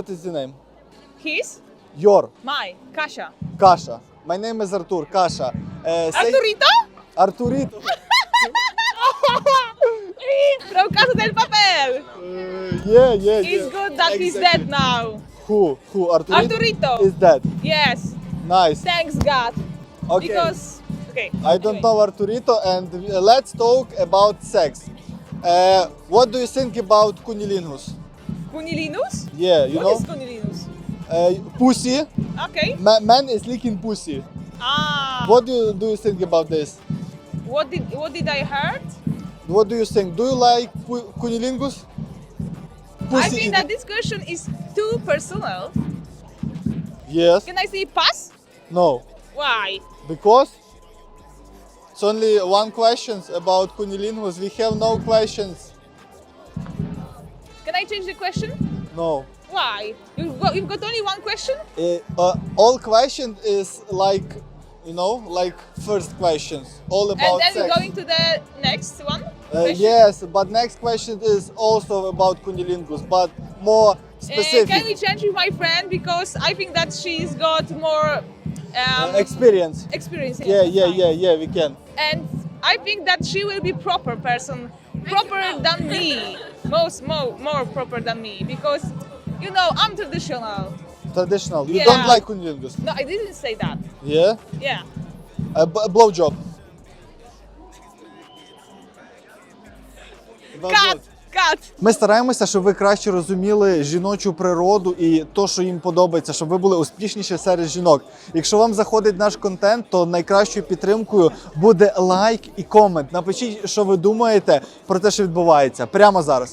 what is the name? His, Your. my, Kasia. Kasha. My name is Artur. Kasha. Uh, say- Arturito? Arturito. From Casa del Papel. Uh, yeah, yeah, It's yeah. good that he's dead now. Who? Who? Arturito? Arturito. Is dead. Yes. Nice. Thanks God. Okay. Because okay. I don't anyway. know Arturito, and uh, let's talk about sex. Uh, what do you think about cunnilingus? Cunilinus? Yeah, you What know, is cunilinus? uh, pussy. Okay. Ma- man is licking pussy. Ah. What do you, do you think about this? What did what did I heard? What do you think? Do you like pu- cunnilingus? I think that this question is too personal. Yes. Can I say pass? No. Why? Because it's only one question about cunnilingus. We have no questions. Can I change the question? No. Why? You've got, you've got only one question? Uh, uh, all question is like, you know, like first questions. All about and then sex. we're going to the next one? Uh, question? yes, but next question is also about cunnilingus, but more Uh, specific can we change with my friend? Because I think that she's got more um, uh, experience. experience. in Yeah, it. yeah, yeah, yeah. We can. And I think that she will be proper person, proper than me, most more more proper than me because you know I'm traditional. Traditional. You Yeah. don't like cunnilingus. No, I didn't say that. Yeah. Yeah. A, b- a blowjob. Cut, cut. Ми стараємося, щоб ви краще розуміли жіночу природу і то, що їм подобається, щоб ви були успішніші серед жінок. Якщо вам заходить наш контент, то найкращою підтримкою буде лайк і комент. Напишіть, що ви думаєте про те, що відбувається прямо зараз.